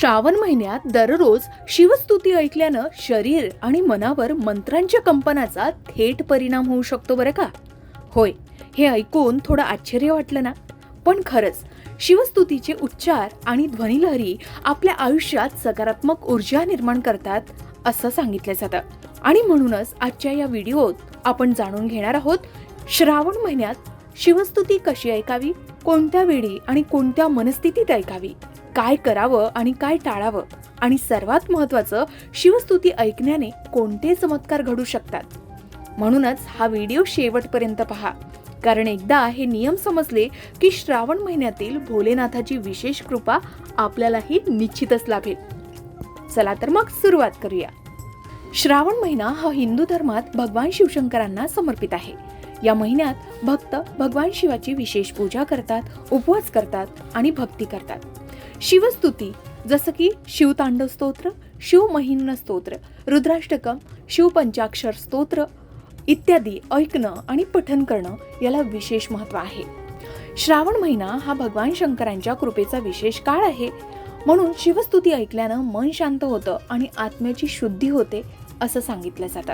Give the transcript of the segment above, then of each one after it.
श्रावण महिन्यात दररोज शिवस्तुती ऐकल्यानं शरीर आणि मनावर मंत्रांच्या कंपनाचा थेट परिणाम होऊ शकतो बरं का? होय हे ऐकून थोडं आश्चर्य वाटलं ना? पण खरंच शिवस्तुतीचे उच्चार आणि ध्वनिलहरी आपल्या आयुष्यात सकारात्मक ऊर्जा निर्माण करतात असं सांगितलं जातं. आणि म्हणूनच आजच्या या व्हिडिओत आपण जाणून घेणार आहोत श्रावण महिन्यात शिवस्तुती कशी ऐकावी? कोणत्या वेळी आणि कोणत्या मनस्थितीत ऐकावी? काय करावं आणि काय टाळावं? आणि सर्वात महत्त्वाचं शिवस्तुती ऐकण्याने कोणते चमत्कार घडू शकतात? म्हणूनच हा व्हिडिओ शेवटपर्यंत पहा. कारण एकदा हे नियम समजले की श्रावण महिन्यातील भोलेनाथाची विशेष कृपा आपल्यालाही निश्चितच लाभेल. चला तर मग सुरुवात करूया. श्रावण महिना हा हिंदू धर्मात भगवान शिवशंकरांना समर्पित आहे. या महिन्यात भक्त भगवान शिवाची विशेष पूजा करतात उपवास करतात आणि भक्ती करतात. शिवस्तुती जसं की शिवतांडव स्तोत्र शिवमहिन्न स्तोत्र रुद्राष्टकम शिवपंचाक्षर स्तोत्र इत्यादी ऐकणं आणि पठन करणं याला विशेष महत्त्व आहे. श्रावण महिना हा भगवान शंकरांच्या कृपेचा विशेष काळ आहे. म्हणून शिवस्तुती ऐकल्यानं मन शांत होतं आणि आत्म्याची शुद्धी होते असं सांगितलं जातं.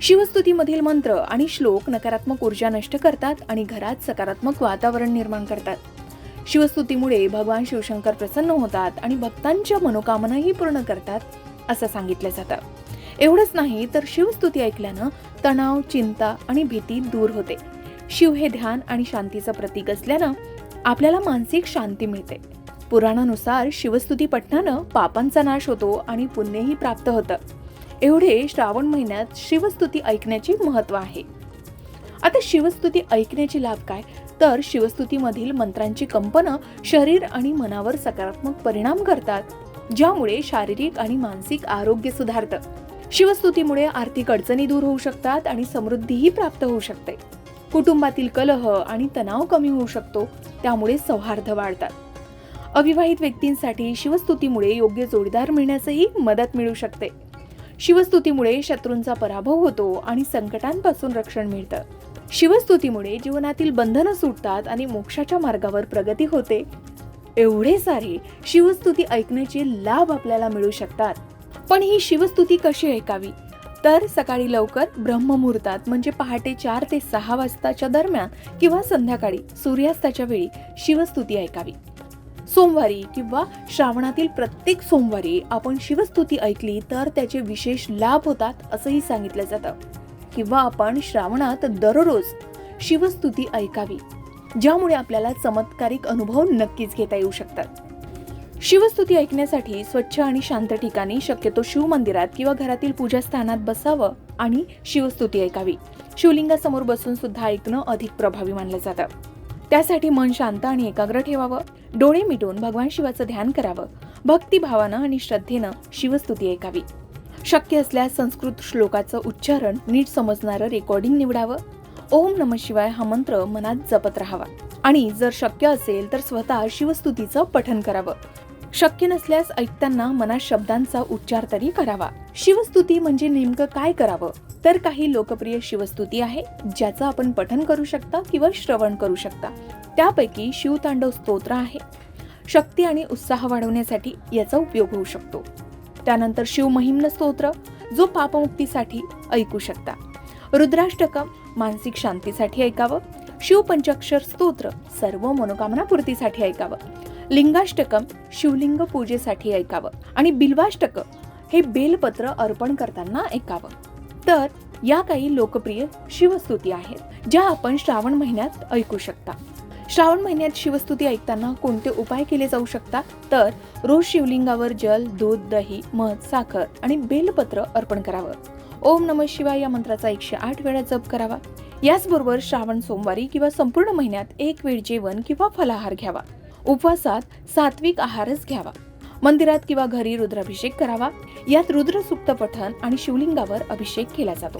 शिवस्तुतीमधील मंत्र आणि श्लोक नकारात्मक ऊर्जा नष्ट करतात आणि घरात सकारात्मक वातावरण निर्माण करतात. शिवस्तुतीमुळे भगवान शिवशंकर प्रसन्न होतात आणि भक्तांच्या मनोकामनाही पूर्ण करतात असं सांगितलं जातं. एवढंच नाही तर शिवस्तुती ऐकल्यानं तणाव चिंता आणि भीती दूर होते. शिव हे ध्यान आणि शांतीचं प्रतीक असल्यानं आपल्याला मानसिक शांती मिळते. पुराणानुसार शिवस्तुती पठणानं पापांचा नाश होतो आणि पुण्यही प्राप्त होतं. एवढे श्रावण महिन्यात शिवस्तुती ऐकण्याची महत्त्व आहे. आता शिवस्तुती ऐकण्याचे लाभ काय? तर शिवस्तुतीमधील मंत्रांची कंपनं शरीर आणि मनावर सकारात्मक परिणाम करतात ज्यामुळे शारीरिक आणि मानसिक आरोग्य सुधारतं. शिवस्तुतीमुळे आर्थिक अडचणी दूर होऊ शकतात आणि समृद्धीही प्राप्त होऊ शकते. कुटुंबातील कलह आणि तणाव कमी होऊ शकतो त्यामुळे सौहार्द वाढतात. अविवाहित व्यक्तींसाठी शिवस्तुतीमुळे योग्य जोडीदार मिळण्यासही मदत मिळू शकते. शिवस्तुतीमुळे शत्रूंचा पराभव होतो आणि संकटांपासून रक्षण मिळतं. शिवस्तुतीमुळे जीवनातील बंधनं सुटतात आणि मोक्षाच्या मार्गावर प्रगती होते. एवढे सारे शिवस्तुती ऐकण्याचे लाभ आपल्याला मिळू शकतात. पण ही शिवस्तुती कशी ऐकावी? तर सकाळी लवकर ब्रह्ममुहूर्तात म्हणजे पहाटे चार ते सहा वाजताच्या दरम्यान किंवा संध्याकाळी सूर्यास्ताच्या वेळी शिवस्तुती ऐकावी. सोमवारी किंवा श्रावणातील प्रत्येक सोमवारी आपण शिवस्तुती ऐकली तर त्याचे विशेष लाभ होतात असंही सांगितलं जातं. किंवा आपण श्रावणात दररोज शिवस्तुती ऐकावी ज्यामुळे आपल्याला चमत्कारिक अनुभव नक्कीच घेता येऊ शकतात. शिवस्तुती ऐकण्यासाठी स्वच्छ आणि शांत ठिकाणी शक्यतो शिव मंदिरात किंवा घरातील पूजास्थानात बसावं आणि शिवस्तुती ऐकावी. शिवलिंगासमोर बसून सुद्धा ऐकणं अधिक प्रभावी मानलं जातं. त्यासाठी मन शांत आणि एकाग्र ठेवावं. डोळे मिटून भगवान शिवाचं ध्यान करावं. भक्तिभावानं आणि श्रद्धेनं शिवस्तुती ऐकावी. शक्य असल्यास संस्कृत श्लोकाचं उच्चारण नीट समजणारं रेकॉर्डिंग निवडावं. ओम नम शिवाय हा मंत्र मनात जपत राहावा. आणि जर शक्य असेल तर स्वतः शिवस्तुतीचं पठन करावं. शक्य नसल्यास ऐकताना मनात शब्दांचा उच्चार तरी करावा. शिवस्तुती म्हणजे नेमकं काय करावं? तर काही लोकप्रिय शिवस्तुती आहे ज्याचं आपण पठन करू शकता किंवा श्रवण करू शकता. त्यापैकी शिवतांडव स्तोत्र आहे. शक्ती आणि उत्साह वाढवण्यासाठी याचा उपयोग होऊ शकतो. त्यानंतर शिवमहिम्न स्तोत्र जो पापमुक्तीसाठी ऐकू शकता. रुद्राष्टकम मानसिक शांतीसाठी ऐकावं. शिवपंचाक्षर स्तोत्र सर्व मनोकामना पूर्तीसाठी ऐकावं. लिंगाष्टकम शिवलिंग पूजेसाठी ऐकावं. आणि बिल्वाष्टक हे बेलपत्र अर्पण करताना ऐकावं. तर या काही लोकप्रिय शिवस्तुती आहेत ज्या आपण श्रावण महिन्यात ऐकू शकता. श्रावण महिन्यात शिवस्तुती ऐकताना कोणते उपाय केले जाऊ शकतात? तर रोज शिवलिंगावर जल दूध दही मध साखर आणि बेलपत्र अर्पण करावं. ओम नम शिवाय या मंत्राचा एकशे आठ वेळा जप करावा. याचबरोबर श्रावण सोमवारी किंवा संपूर्ण महिन्यात एक वेळ जेवण किंवा फलाहार घ्यावा. उपवासात सात्विक आहारच घ्यावा. मंदिरात किंवा घरी रुद्राभिषेक करावा. यात रुद्रसुक्त पठण आणि शिवलिंगावर अभिषेक केला जातो.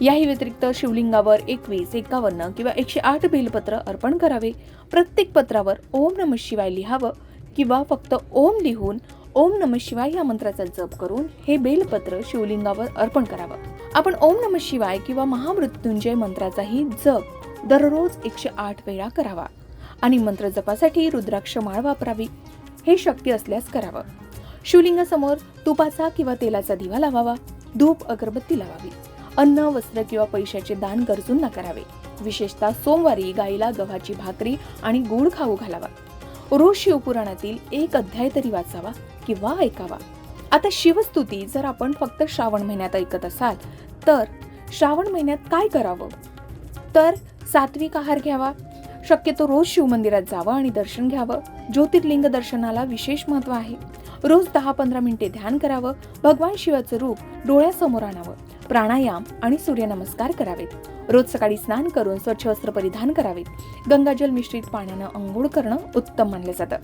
याही व्यतिरिक्त शिवलिंगावर एकवीस एकावन्न किंवा एकशे आठ बेलपत्र अर्पण करावे. प्रत्येक पत्रावर ओम नम शिवाय लिहावं किंवा फक्त ओम लिहून ओम नम शिवाय या मंत्राचा जप करून हे बेलपत्र शिवलिंगावर अर्पण करावं. आपण ओम नम शिवाय किंवा महामृत्युंजय मंत्राचाही जप दररोज एकशे आठ वेळा करावा. आणि मंत्र जपासाठी रुद्राक्ष माळ वापरावी. हे शक्य असल्यास करावं. शिवलिंगासमोर तुपाचा किंवा तेलाचा दिवा लावावा. धूप अगरबत्ती लावावी. अन्न वस्त्र किंवा पैशाचे दान गरजूंना करावे विशेषतः सोमवारी गाईला गव्हाची भाकरी आणि गुळ खाऊ घालावा. रोज शिवपुराणातील एक अध्याय तरी वाचावा किंवा ऐकावा. आता शिवस्तुती जर आपण फक्त श्रावण महिन्यात ऐकत असाल तर श्रावण महिन्यात काय करावं? तर सात्विक आहार घ्यावा. शक्यतो रोज शिवमंदिरात जावं आणि दर्शन घ्यावं. ज्योतिर्लिंग दर्शनाला विशेष महत्त्व आहे. रोज दहा पंधरा मिनिटे ध्यान करावं भगवान शिवाचं रूप डोळ्यासमोर आणावं प्राणायाम आणि सूर्यनमस्कार करावेत. रोज सकाळी स्नान करून स्वच्छ वस्त्र परिधान करावेत. गंगाजल मिश्रित पाण्यानं अंघोळ करणं उत्तम मानलं जातं.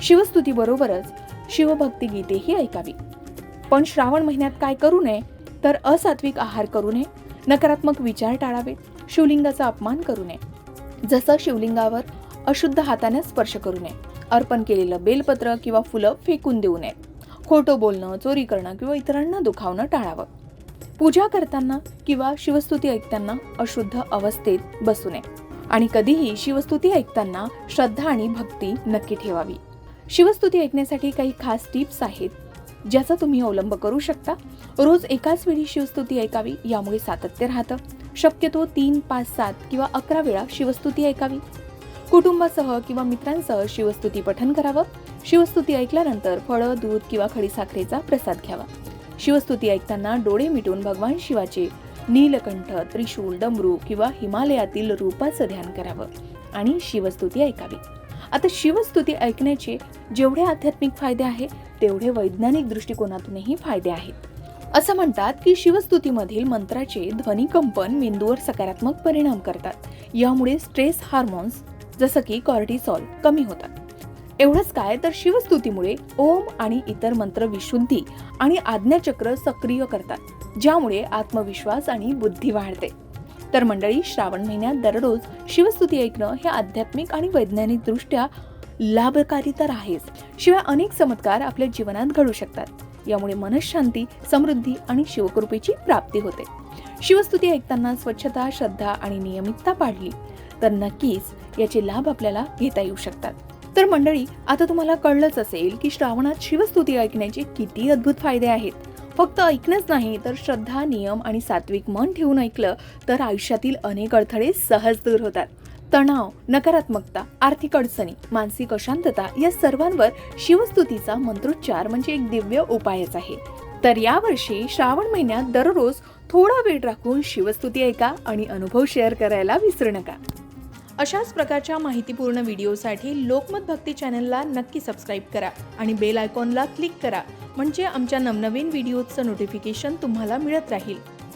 शिवस्तुतीबरोबरच शिवभक्ती गीतेही ऐकावी. पण श्रावण महिन्यात काय करू नये तर असात्विक आहार करू नये. नकारात्मक विचार टाळावेत. शिवलिंगाचा अपमान करू नये. जसं शिवलिंगावर अशुद्ध हाताने स्पर्श करू नये अर्पण केलेलं बेलपत्र किंवा फुलं फेकून देऊ नये. खोटं बोलणं चोरी करणं किंवा इतरांना दुखावणं टाळावं. पूजा करताना किंवा शिवस्तुती ऐकताना अशुद्ध अवस्थेत बसू नये आणि कधीही शिवस्तुती ऐकताना श्रद्धा आणि भक्ती नक्की ठेवावी. शिवस्तुती ऐकण्यासाठी काही खास टिप्स आहेत ज्याचा तुम्ही अवलंब करू शकता. रोज एकाच वेळी शिवस्तुती ऐकावी यामुळे सातत्य राहतं. शक्यतो तीन पाच सात किंवा अकरा वेळा शिवस्तुती ऐकावी. कुटुंबासह किंवा मित्रांसह शिवस्तुती पठन करावं. शिवस्तुती ऐकल्यानंतर फळं दूध किंवा खडीसाखरेचा प्रसाद घ्यावा. शिवस्तुती ऐकताना डोळे मिटून भगवान शिवाचे नीलकंठ त्रिशूल डमरू किंवा हिमालयातील रूपाचं ध्यान करावं आणि शिवस्तुती ऐकावी. आता शिवस्तुती ऐकण्याचे जेवढे आध्यात्मिक फायदे आहेत तेवढे वैज्ञानिक दृष्टिकोनातूनही फायदे आहेत. असं म्हणतात की शिवस्तुतीमधील मंत्राचे ध्वनिकंपन मेंदूवर सकारात्मक परिणाम करतात. यामुळे स्ट्रेस हार्मोन्स जसं की कॉर्टिसॉल कमी होतात. एवढंच काय तर शिवस्तुतीमुळे ओम आणि इतर मंत्र विशुद्धी आणि आज्ञाचक्र सक्रिय करतात ज्यामुळे आत्मविश्वास आणि बुद्धी वाढते. तर मंडळी श्रावण महिन्यात दररोज शिवस्तुती ऐकणं हे आध्यात्मिक आणि वैज्ञानिक दृष्ट्या लाभकारी तर आहेच. शिवाय अनेक चमत्कार आपल्या जीवनात घडू शकतात. यामुळे मनशांती समृद्धी आणि शिवकृपेची प्राप्ती होते. शिवस्तुती ऐकताना स्वच्छता श्रद्धा आणि नियमितता पाळली तर नक्कीच याचे लाभ आपल्याला घेता येऊ शकतात. तर मंडळी आता तुम्हाला कळलंच असेल की श्रावणात शिवस्तुती ऐकण्याचे किती अद्भुत फायदे आहेत. फक्त ऐकणंच नाही तर श्रद्धा नियम आणि सात्विक मन ठेवून ऐकलं तर आयुष्यातील अनेक अडथळे सहज दूर होतात. तणाव नकारात्मकता आर्थिक अडचणी मानसिक अशांतता या सर्वांवर शिवस्तुतीचा मंत्रोच्चार म्हणजे एक दिव्य उपायच आहे. तर यावर्षी श्रावण महिन्यात दररोज थोडा वेळ राखून शिवस्तुती ऐका आणि अनुभव शेअर करायला विसरू नका. अशाच प्रकारच्या माहितीपूर्ण व्हिडिओसाठी लोकमत भक्ती चॅनलला नक्की सबस्क्राईब करा आणि बेल आयकॉनला क्लिक करा म्हणजे आमच्या नवनवीन व्हिडिओचं नोटिफिकेशन तुम्हाला मिळत राहील.